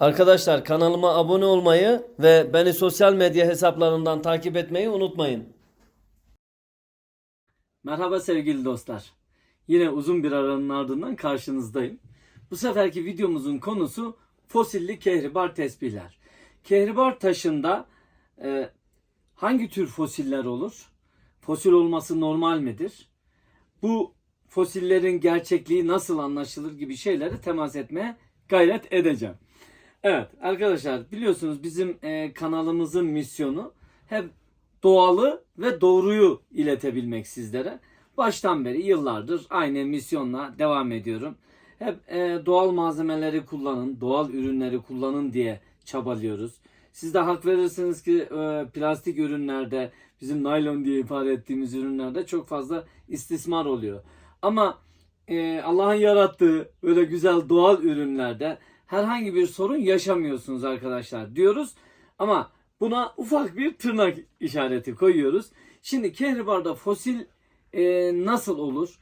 Arkadaşlar kanalıma abone olmayı ve beni sosyal medya hesaplarımdan takip etmeyi unutmayın. Merhaba sevgili dostlar. Yine uzun bir aranın ardından karşınızdayım. Bu seferki videomuzun konusu fosilli kehribar tespihler. Kehribar taşında e, hangi tür fosiller olur? Fosil olması normal midir? Bu fosillerin gerçekliği nasıl anlaşılır gibi şeylere temas etmeye gayret edeceğim. Evet arkadaşlar biliyorsunuz bizim e, kanalımızın misyonu hep doğalı ve doğruyu iletebilmek sizlere. Baştan beri yıllardır aynı misyonla devam ediyorum. Hep e, doğal malzemeleri kullanın, doğal ürünleri kullanın diye çabalıyoruz. Siz de hak verirsiniz ki e, plastik ürünlerde, bizim naylon diye ifade ettiğimiz ürünlerde çok fazla istismar oluyor. Ama e, Allah'ın yarattığı böyle güzel doğal ürünlerde herhangi bir sorun yaşamıyorsunuz arkadaşlar diyoruz. Ama buna ufak bir tırnak işareti koyuyoruz. Şimdi kehribarda fosil e, nasıl olur?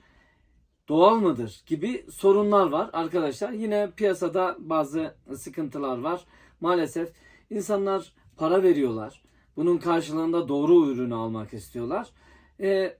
Doğal mıdır? Gibi sorunlar var arkadaşlar. Yine piyasada bazı sıkıntılar var. Maalesef insanlar para veriyorlar. Bunun karşılığında doğru ürünü almak istiyorlar. E,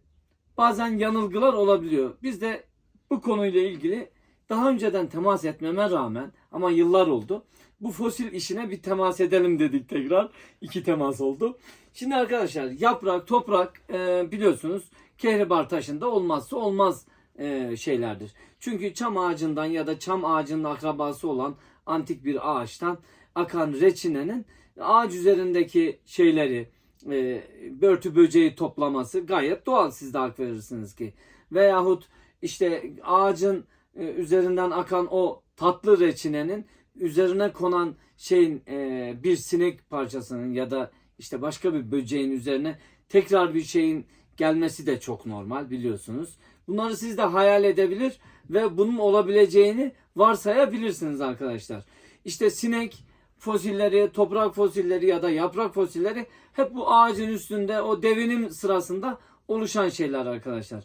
bazen yanılgılar olabiliyor. Biz de bu konuyla ilgili daha önceden temas etmeme rağmen ama yıllar oldu. Bu fosil işine bir temas edelim dedik tekrar. İki temas oldu. Şimdi arkadaşlar yaprak, toprak e, biliyorsunuz kehribar taşında olmazsa olmaz e, şeylerdir. Çünkü çam ağacından ya da çam ağacının akrabası olan antik bir ağaçtan akan reçinenin ağaç üzerindeki şeyleri e, börtü böceği toplaması gayet doğal siz de hak verirsiniz ki. Veyahut işte ağacın e, üzerinden akan o tatlı reçinenin üzerine konan şeyin e, bir sinek parçasının ya da işte başka bir böceğin üzerine tekrar bir şeyin gelmesi de çok normal biliyorsunuz. Bunları siz de hayal edebilir ve bunun olabileceğini varsayabilirsiniz arkadaşlar. İşte sinek fosilleri, toprak fosilleri ya da yaprak fosilleri hep bu ağacın üstünde o devinim sırasında oluşan şeyler arkadaşlar.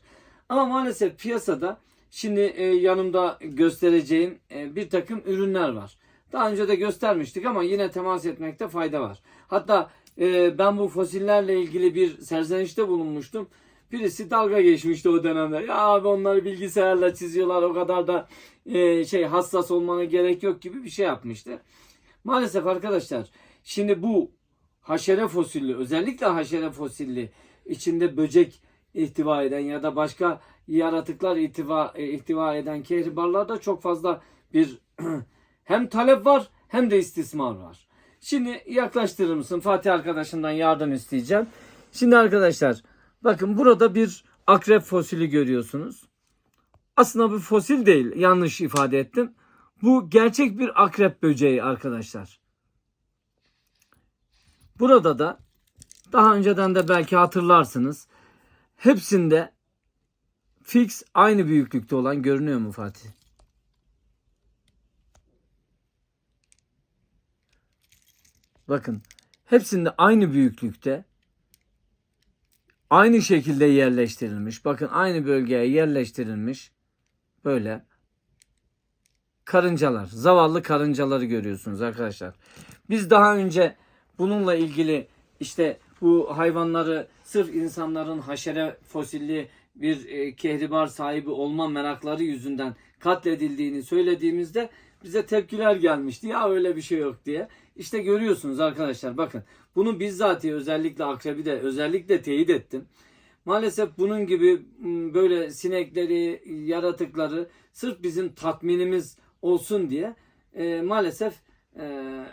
Ama maalesef piyasada şimdi e, yanımda göstereceğim e, bir takım ürünler var. Daha önce de göstermiştik ama yine temas etmekte fayda var. Hatta e, ben bu fosillerle ilgili bir serzenişte bulunmuştum. Birisi dalga geçmişti o dönemde. Ya abi onları bilgisayarla çiziyorlar o kadar da e, şey hassas olmana gerek yok gibi bir şey yapmıştı. Maalesef arkadaşlar şimdi bu haşere fosilli özellikle haşere fosilli içinde böcek ihtiva eden ya da başka yaratıklar ihtiva, e, ihtiva eden kehribarlarda çok fazla bir hem talep var hem de istismar var. Şimdi yaklaştırır mısın? Fatih arkadaşından yardım isteyeceğim. Şimdi arkadaşlar bakın burada bir akrep fosili görüyorsunuz. Aslında bu fosil değil. Yanlış ifade ettim. Bu gerçek bir akrep böceği arkadaşlar. Burada da daha önceden de belki hatırlarsınız. Hepsinde fix aynı büyüklükte olan görünüyor mu Fatih? Bakın hepsinde aynı büyüklükte aynı şekilde yerleştirilmiş. Bakın aynı bölgeye yerleştirilmiş. Böyle karıncalar, zavallı karıncaları görüyorsunuz arkadaşlar. Biz daha önce bununla ilgili işte bu hayvanları sırf insanların haşere fosilli bir e, kehribar sahibi olma merakları yüzünden katledildiğini söylediğimizde bize tepkiler gelmişti. Ya öyle bir şey yok diye. İşte görüyorsunuz arkadaşlar bakın. Bunu bizzatihi özellikle akrebi de özellikle teyit ettim. Maalesef bunun gibi böyle sinekleri, yaratıkları sırf bizim tatminimiz olsun diye e, maalesef e,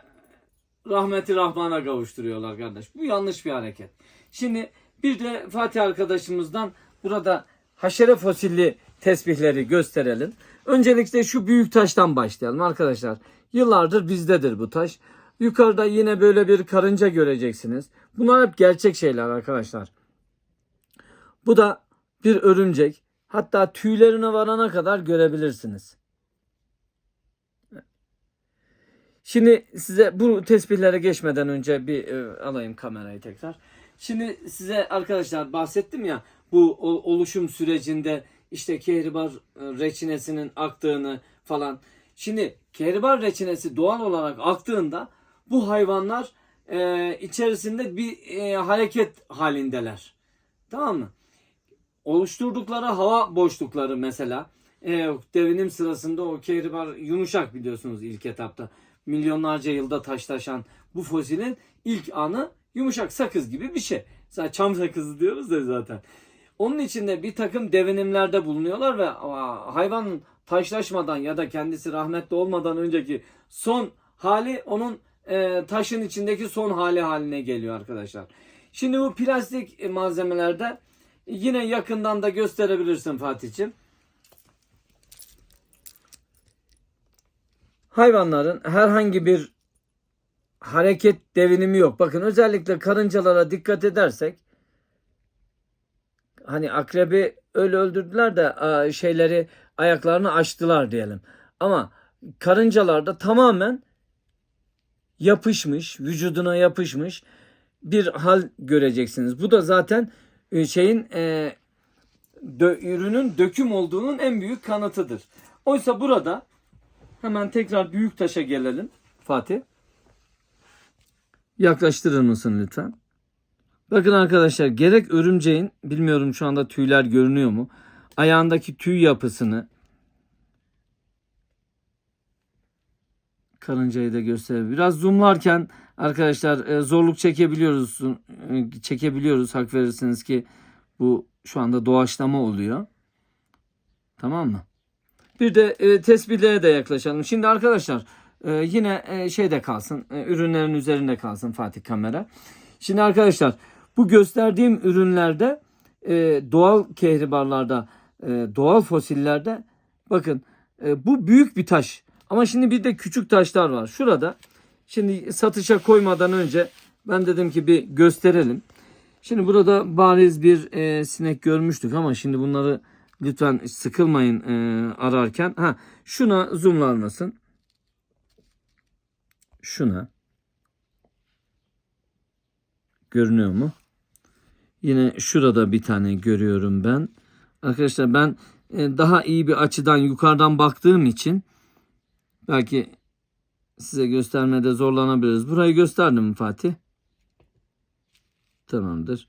rahmeti Rahman'a kavuşturuyorlar kardeş. Bu yanlış bir hareket. Şimdi bir de Fatih arkadaşımızdan burada haşere fosilli tesbihleri gösterelim. Öncelikle şu büyük taştan başlayalım arkadaşlar. Yıllardır bizdedir bu taş. Yukarıda yine böyle bir karınca göreceksiniz. Bunlar hep gerçek şeyler arkadaşlar. Bu da bir örümcek. Hatta tüylerine varana kadar görebilirsiniz. Şimdi size bu tesbihlere geçmeden önce bir e, alayım kamerayı tekrar. Şimdi size arkadaşlar bahsettim ya bu oluşum sürecinde işte kehribar e, reçinesinin aktığını falan. Şimdi kehribar reçinesi doğal olarak aktığında bu hayvanlar e, içerisinde bir e, hareket halindeler. Tamam mı? Oluşturdukları hava boşlukları mesela e, devinim sırasında o kehribar yumuşak biliyorsunuz ilk etapta. Milyonlarca yılda taşlaşan bu fosilin ilk anı yumuşak sakız gibi bir şey. Zaten çam sakızı diyoruz da zaten. Onun içinde bir takım devinimlerde bulunuyorlar ve aa, hayvanın taşlaşmadan ya da kendisi rahmetli olmadan önceki son hali onun e, taşın içindeki son hali haline geliyor arkadaşlar. Şimdi bu plastik e, malzemelerde yine yakından da gösterebilirsin Fatih'ciğim. Hayvanların herhangi bir hareket devinimi yok. Bakın özellikle karıncalara dikkat edersek hani akrebi öyle öldürdüler de şeyleri ayaklarını açtılar diyelim. Ama karıncalarda tamamen yapışmış, vücuduna yapışmış bir hal göreceksiniz. Bu da zaten e, şeyin e, dö- ürünün döküm olduğunun en büyük kanıtıdır. Oysa burada hemen tekrar büyük taşa gelelim Fatih. Yaklaştırır mısın lütfen? Bakın arkadaşlar gerek örümceğin bilmiyorum şu anda tüyler görünüyor mu? Ayağındaki tüy yapısını karıncayı da gösterelim. Biraz zoomlarken arkadaşlar e, zorluk çekebiliyoruz. e, Çekebiliyoruz hak verirsiniz ki bu şu anda doğaçlama oluyor. Tamam mı? Bir de e, tespihlere de yaklaşalım. Şimdi arkadaşlar e, yine e, şeyde kalsın. e, ürünlerin üzerinde kalsın Fatih kamera. Şimdi arkadaşlar bu gösterdiğim ürünlerde e, doğal kehribarlarda, e, doğal fosillerde bakın e, bu büyük bir taş. Ama şimdi bir de küçük taşlar var. Şurada şimdi satışa koymadan önce ben dedim ki bir gösterelim. Şimdi burada bariz bir e, sinek görmüştük ama şimdi bunları lütfen sıkılmayın e, ararken. Ha şuna zoomlar mısın? Şuna. Görünüyor mu? Yine şurada bir tane görüyorum ben. Arkadaşlar ben e, daha iyi bir açıdan yukarıdan baktığım için belki size göstermede zorlanabiliriz. Burayı gösterdim mi Fatih? Tamamdır.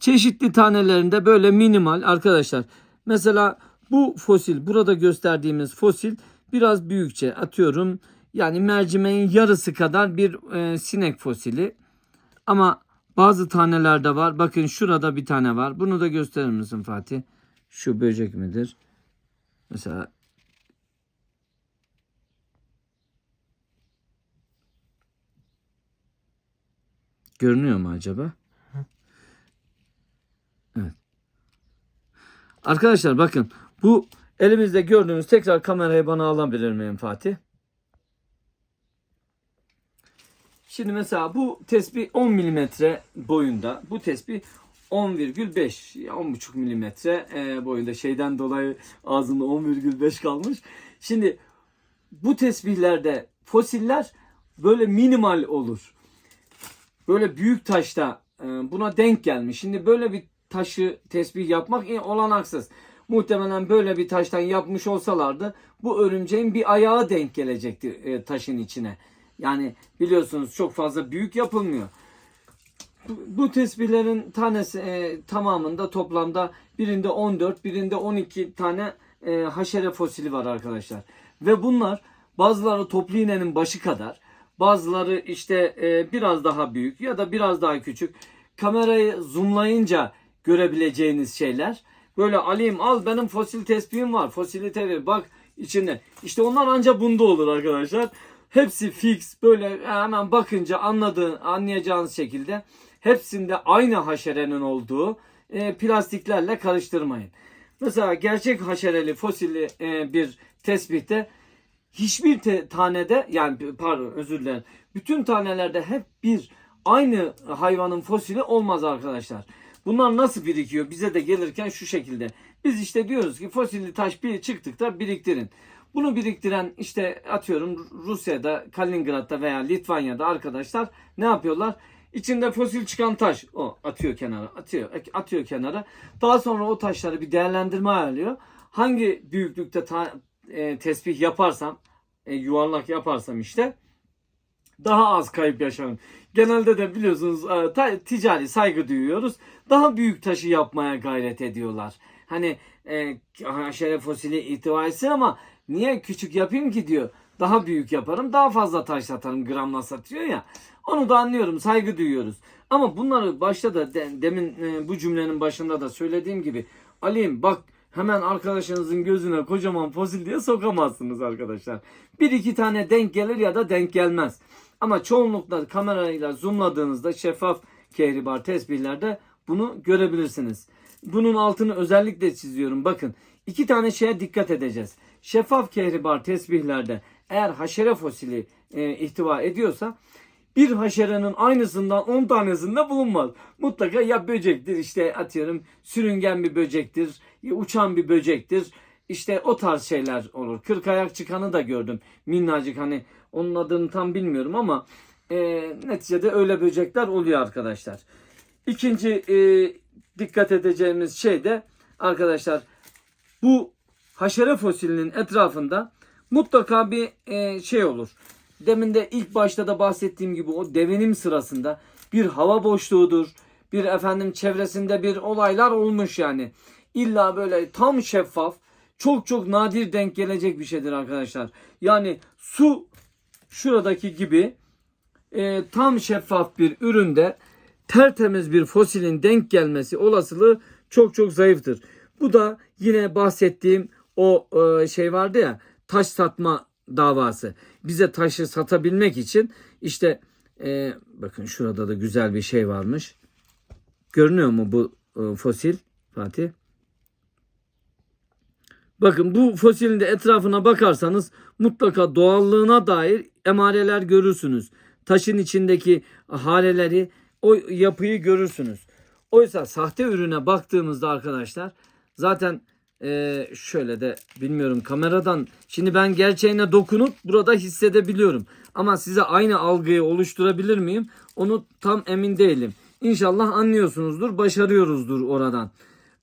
Çeşitli tanelerinde böyle minimal arkadaşlar. Mesela bu fosil burada gösterdiğimiz fosil biraz büyükçe atıyorum. Yani mercimeğin yarısı kadar bir e, sinek fosili. Ama bazı tanelerde var. Bakın şurada bir tane var. Bunu da gösterir misin Fatih? Şu böcek midir? Mesela Görünüyor mu acaba? Evet. Arkadaşlar bakın bu elimizde gördüğünüz tekrar kamerayı bana alabilir miyim Fatih? Şimdi mesela bu tespih 10 milimetre boyunda. Bu tespih 10,5 ya 10,5 milimetre e, boyunda şeyden dolayı ağzında 10,5 kalmış. Şimdi bu tesbihlerde fosiller böyle minimal olur. Böyle büyük taşta e, buna denk gelmiş. Şimdi böyle bir taşı tesbih yapmak olanaksız. Muhtemelen böyle bir taştan yapmış olsalardı bu örümceğin bir ayağı denk gelecekti e, taşın içine. Yani biliyorsunuz çok fazla büyük yapılmıyor. Bu tesbihlerin tanesi e, tamamında toplamda birinde 14, birinde 12 tane e, haşere fosili var arkadaşlar. Ve bunlar bazıları toplu iğnenin başı kadar, bazıları işte e, biraz daha büyük ya da biraz daha küçük. Kamerayı zoomlayınca görebileceğiniz şeyler. Böyle alayım al benim fosil tespihim var. Fosili tevi bak içinde. İşte onlar ancak bunda olur arkadaşlar. Hepsi fix böyle hemen bakınca anladığın anlayacağınız şekilde hepsinde aynı haşerenin olduğu e, plastiklerle karıştırmayın. Mesela gerçek haşereli fosilli e, bir tespihte hiçbir te- tanede yani pardon özür dilerim. Bütün tanelerde hep bir aynı hayvanın fosili olmaz arkadaşlar. Bunlar nasıl birikiyor? Bize de gelirken şu şekilde. Biz işte diyoruz ki fosilli taş bir çıktıkta biriktirin. Bunu biriktiren işte atıyorum Rusya'da, Kaliningrad'da veya Litvanya'da arkadaşlar ne yapıyorlar? İçinde fosil çıkan taş o atıyor kenara, atıyor, atıyor kenara. Daha sonra o taşları bir değerlendirme ayarlıyor. Hangi büyüklükte ta- e, tespih yaparsam e, yuvarlak yaparsam işte daha az kayıp yaşarım. Genelde de biliyorsunuz e, ticari saygı duyuyoruz. Daha büyük taşı yapmaya gayret ediyorlar. Hani e, haşere fosili ihtiva etsin ama niye küçük yapayım ki diyor. Daha büyük yaparım daha fazla taş satarım gramla satıyor ya. Onu da anlıyorum saygı duyuyoruz. Ama bunları başta da de- demin e, bu cümlenin başında da söylediğim gibi Ali'm bak hemen arkadaşınızın gözüne kocaman fosil diye sokamazsınız arkadaşlar. Bir iki tane denk gelir ya da denk gelmez. Ama çoğunlukla kamerayla zoomladığınızda şeffaf kehribar tesbihlerde bunu görebilirsiniz. Bunun altını özellikle çiziyorum. Bakın iki tane şeye dikkat edeceğiz. Şeffaf kehribar tesbihlerde eğer haşere fosili e, ihtiva ediyorsa bir haşerenin aynısından 10 tanesinde bulunmaz. Mutlaka ya böcektir işte atıyorum sürüngen bir böcektir, uçan bir böcektir. İşte o tarz şeyler olur. Kırk ayak çıkanı da gördüm. Minnacık hani onun adını tam bilmiyorum ama e, neticede öyle böcekler oluyor arkadaşlar. İkinci e, dikkat edeceğimiz şey de arkadaşlar bu haşere fosilinin etrafında mutlaka bir e, şey olur. Demin de ilk başta da bahsettiğim gibi o devinim sırasında bir hava boşluğudur. Bir efendim çevresinde bir olaylar olmuş yani. İlla böyle tam şeffaf çok çok nadir denk gelecek bir şeydir arkadaşlar. Yani su şuradaki gibi e, tam şeffaf bir üründe tertemiz bir fosilin denk gelmesi olasılığı çok çok zayıftır. Bu da yine bahsettiğim o e, şey vardı ya taş satma davası. Bize taşı satabilmek için işte e, bakın şurada da güzel bir şey varmış. Görünüyor mu bu e, fosil Fatih? Bakın bu fosilin de etrafına bakarsanız mutlaka doğallığına dair emareler görürsünüz. Taşın içindeki haleleri, o yapıyı görürsünüz. Oysa sahte ürüne baktığımızda arkadaşlar zaten eee, şöyle de bilmiyorum kameradan şimdi ben gerçeğine dokunup burada hissedebiliyorum. Ama size aynı algıyı oluşturabilir miyim? Onu tam emin değilim. İnşallah anlıyorsunuzdur, başarıyoruzdur oradan.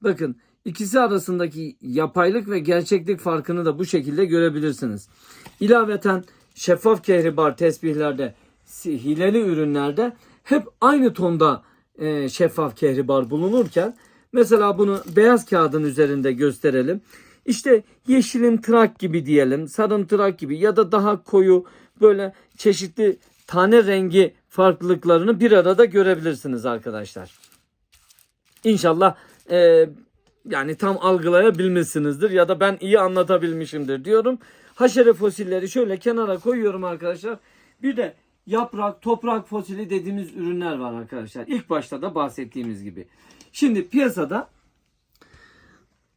Bakın ikisi arasındaki yapaylık ve gerçeklik farkını da bu şekilde görebilirsiniz. İlaveten şeffaf kehribar tesbihlerde, hileli ürünlerde hep aynı tonda e, şeffaf kehribar bulunurken mesela bunu beyaz kağıdın üzerinde gösterelim. İşte yeşilin trak gibi diyelim, sarın trak gibi ya da daha koyu böyle çeşitli tane rengi farklılıklarını bir arada görebilirsiniz arkadaşlar. İnşallah e, yani tam algılayabilmişsinizdir ya da ben iyi anlatabilmişimdir diyorum. Haşere fosilleri şöyle kenara koyuyorum arkadaşlar. Bir de yaprak, toprak fosili dediğimiz ürünler var arkadaşlar. İlk başta da bahsettiğimiz gibi. Şimdi piyasada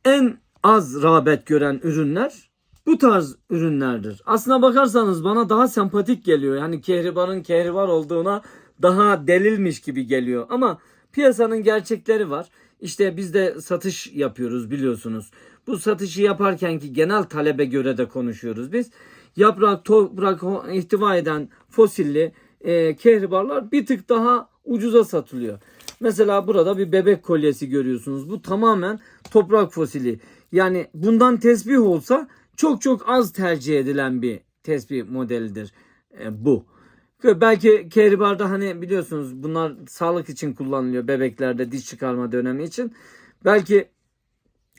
en az rağbet gören ürünler bu tarz ürünlerdir. Aslına bakarsanız bana daha sempatik geliyor. Yani kehribarın kehribar olduğuna daha delilmiş gibi geliyor. Ama piyasanın gerçekleri var. İşte biz de satış yapıyoruz biliyorsunuz. Bu satışı yaparken ki genel talebe göre de konuşuyoruz biz. Yaprak, toprak ihtiva eden fosilli e, kehribarlar bir tık daha ucuza satılıyor. Mesela burada bir bebek kolyesi görüyorsunuz. Bu tamamen toprak fosili. Yani bundan tesbih olsa çok çok az tercih edilen bir tesbih modelidir e, bu. Belki kehribarda hani biliyorsunuz bunlar sağlık için kullanılıyor bebeklerde diş çıkarma dönemi için. Belki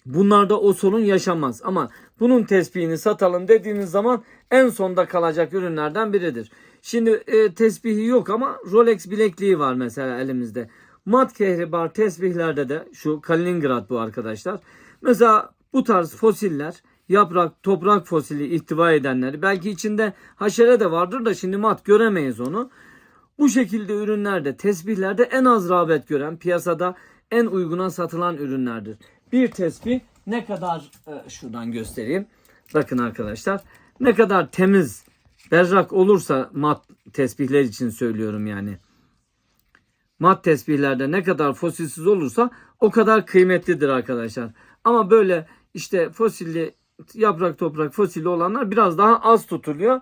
bunlarda o sorun yaşamaz ama bunun tespihini satalım dediğiniz zaman en sonda kalacak ürünlerden biridir. Şimdi e, tesbihi yok ama Rolex bilekliği var mesela elimizde. Mat kehribar tesbihlerde de şu Kaliningrad bu arkadaşlar. Mesela bu tarz fosiller yaprak, toprak fosili ihtiva edenleri belki içinde haşere de vardır da şimdi mat göremeyiz onu. Bu şekilde ürünlerde, tesbihlerde en az rağbet gören, piyasada en uyguna satılan ürünlerdir. Bir tesbih ne kadar e, şuradan göstereyim. Bakın arkadaşlar ne kadar temiz, berrak olursa mat tesbihler için söylüyorum yani. Mat tesbihlerde ne kadar fosilsiz olursa o kadar kıymetlidir arkadaşlar. Ama böyle işte fosilli yaprak toprak fosilli olanlar biraz daha az tutuluyor.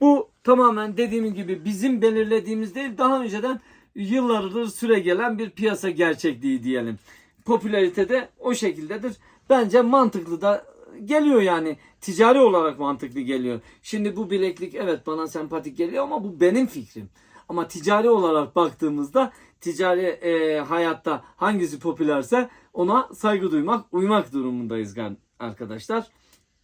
Bu tamamen dediğim gibi bizim belirlediğimiz değil daha önceden yıllardır süre gelen bir piyasa gerçekliği diyelim. Popülarite de o şekildedir. Bence mantıklı da geliyor yani. Ticari olarak mantıklı geliyor. Şimdi bu bileklik evet bana sempatik geliyor ama bu benim fikrim. Ama ticari olarak baktığımızda ticari e, hayatta hangisi popülerse ona saygı duymak, uymak durumundayız arkadaşlar.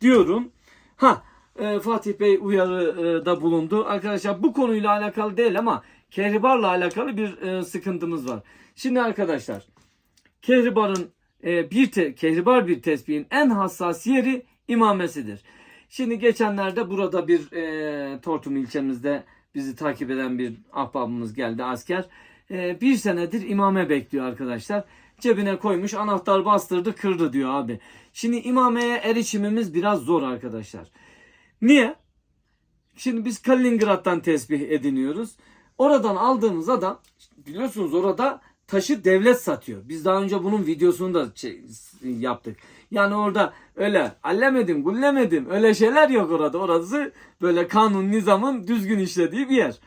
Diyorum. Ha e, Fatih Bey uyarıda bulundu. Arkadaşlar bu konuyla alakalı değil ama kehribarla alakalı bir e, sıkıntımız var. Şimdi arkadaşlar kehribarın e, bir te, kehribar bir tesbihin en hassas yeri imamesidir. Şimdi geçenlerde burada bir e, Tortum ilçemizde bizi takip eden bir ahbabımız geldi asker. E, bir senedir imame bekliyor arkadaşlar. Cebine koymuş anahtar bastırdı kırdı diyor abi. Şimdi imameye erişimimiz biraz zor arkadaşlar. Niye? Şimdi biz Kaliningrad'dan tesbih ediniyoruz. Oradan aldığımız adam biliyorsunuz orada taşı devlet satıyor. Biz daha önce bunun videosunu da yaptık. Yani orada öyle allemedim, gullemedim öyle şeyler yok orada. Orası böyle kanun, nizamın düzgün işlediği bir yer.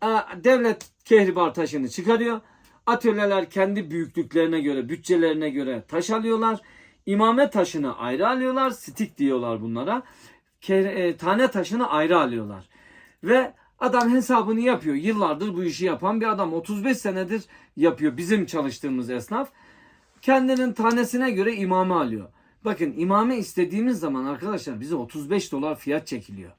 Aa, Devlet kehribar taşını çıkarıyor. Atölyeler kendi büyüklüklerine göre, bütçelerine göre taş alıyorlar. İmame taşını ayrı alıyorlar. Stik diyorlar bunlara. E, tane taşını ayrı alıyorlar. Ve adam hesabını yapıyor. Yıllardır bu işi yapan bir adam. 35 senedir yapıyor bizim çalıştığımız esnaf. Kendinin tanesine göre imame alıyor. Bakın imame istediğimiz zaman arkadaşlar bize 35 dolar fiyat çekiliyor.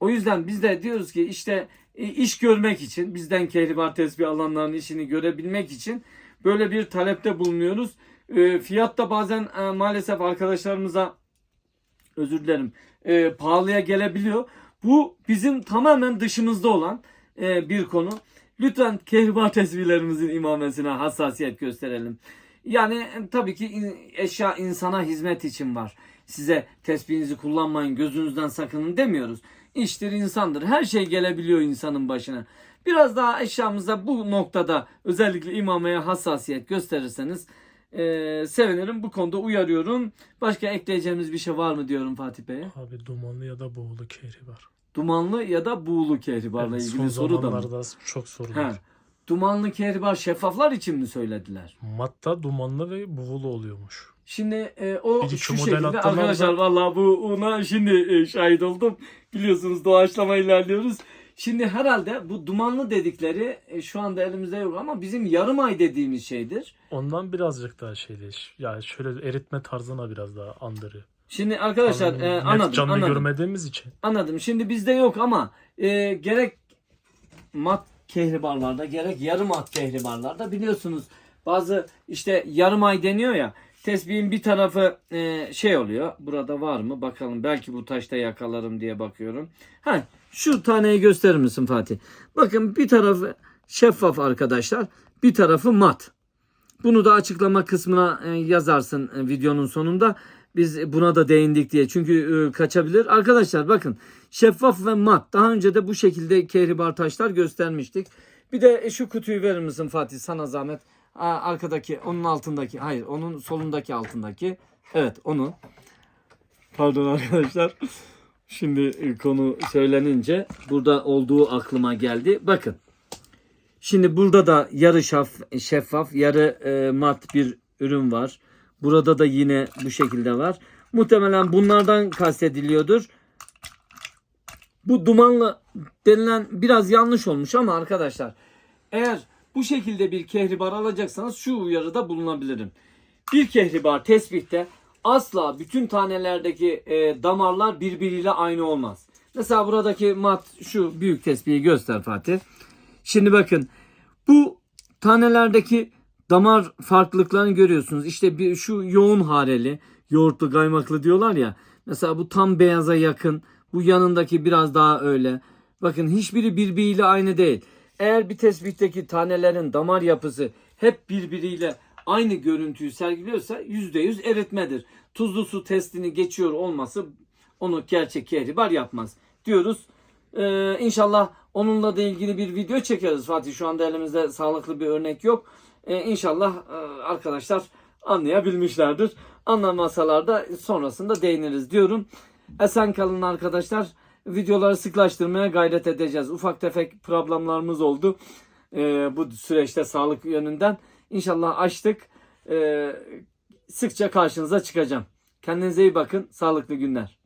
O yüzden biz de diyoruz ki işte iş görmek için bizden kehribar tesbih alanların işini görebilmek için böyle bir talepte bulunuyoruz. E, Fiyat da bazen e, maalesef arkadaşlarımıza özür dilerim e, pahalıya gelebiliyor. Bu bizim tamamen dışımızda olan e, bir konu. Lütfen kehribar tesbihlerimizin imamesine hassasiyet gösterelim. Yani e, tabii ki eşya insana hizmet için var. Size tesbihinizi kullanmayın, gözünüzden sakının demiyoruz. İştir insandır. Her şey gelebiliyor insanın başına. Biraz daha eşyamıza bu noktada özellikle imameye hassasiyet gösterirseniz e, sevinirim. Bu konuda uyarıyorum. Başka ekleyeceğimiz bir şey var mı diyorum Fatih Bey'e? Abi dumanlı ya da boğulu kehri var. Dumanlı ya da buğulu kehribarla Evet, ilgili son soru da mı? zamanlarda çok soru var. Dumanlı kehribar şeffaflar için mi söylediler? Matta dumanlı ve buğulu oluyormuş. Şimdi e, o iki şu şekilde da- arkadaşlar vallahi bu ona şimdi e, şahit oldum. Biliyorsunuz doğaçlama ilerliyoruz. Şimdi herhalde bu dumanlı dedikleri e, şu anda elimizde yok ama bizim yarım ay dediğimiz şeydir. Ondan birazcık daha şeydi. Yani şöyle eritme tarzına biraz daha andırıyor. Şimdi arkadaşlar Tam e, anladım canlı anladım. görmediğimiz için. Anladım. Şimdi bizde yok ama e, gerek mat kehribarlarda gerek yarım mat kehribarlarda biliyorsunuz bazı işte yarım ay deniyor ya tesbihin bir tarafı e, şey oluyor. Burada var mı? Bakalım belki bu taşta yakalarım diye bakıyorum. Ha şu taneyi gösterir misin Fatih? Bakın bir tarafı şeffaf arkadaşlar. Bir tarafı mat. Bunu da açıklama kısmına e, yazarsın e, videonun sonunda. Biz buna da değindik diye. Çünkü e, kaçabilir. Arkadaşlar bakın şeffaf ve mat. Daha önce de bu şekilde kehribar taşlar göstermiştik. Bir de e, şu kutuyu verir misin Fatih sana zahmet. Arkadaki onun altındaki hayır onun solundaki altındaki. Evet onu. Pardon arkadaşlar. Şimdi e, konu söylenince burada olduğu aklıma geldi. Bakın. Şimdi burada da yarı şaf, şeffaf, yarı e, mat bir ürün var. Burada da yine bu şekilde var. Muhtemelen bunlardan kastediliyordur. Bu dumanlı denilen biraz yanlış olmuş ama arkadaşlar eğer bu şekilde bir kehribar alacaksanız şu uyarıda bulunabilirim. Bir kehribar tesbihte asla bütün tanelerdeki e, damarlar birbiriyle aynı olmaz. Mesela buradaki mat şu büyük tesbihi göster Fatih. Şimdi bakın bu tanelerdeki damar farklılıklarını görüyorsunuz. İşte bir şu yoğun hareli, yoğurtlu kaymaklı diyorlar ya. Mesela bu tam beyaza yakın. Bu yanındaki biraz daha öyle. Bakın hiçbiri birbiriyle aynı değil. Eğer bir tespitteki tanelerin damar yapısı hep birbiriyle aynı görüntüyü sergiliyorsa %100 eritmedir. Tuzlu su testini geçiyor olması onu gerçek kehribar yapmaz diyoruz. Ee, inşallah onunla da ilgili bir video çekeriz Fatih. Şu anda elimizde sağlıklı bir örnek yok. Ee, inşallah e, arkadaşlar anlayabilmişlerdir. Anlamasalar da sonrasında değiniriz diyorum. Esen kalın arkadaşlar. Videoları sıklaştırmaya gayret edeceğiz. Ufak tefek problemlerimiz oldu. Ee, bu süreçte sağlık yönünden. İnşallah açtık. Ee, sıkça karşınıza çıkacağım. Kendinize iyi bakın. Sağlıklı günler.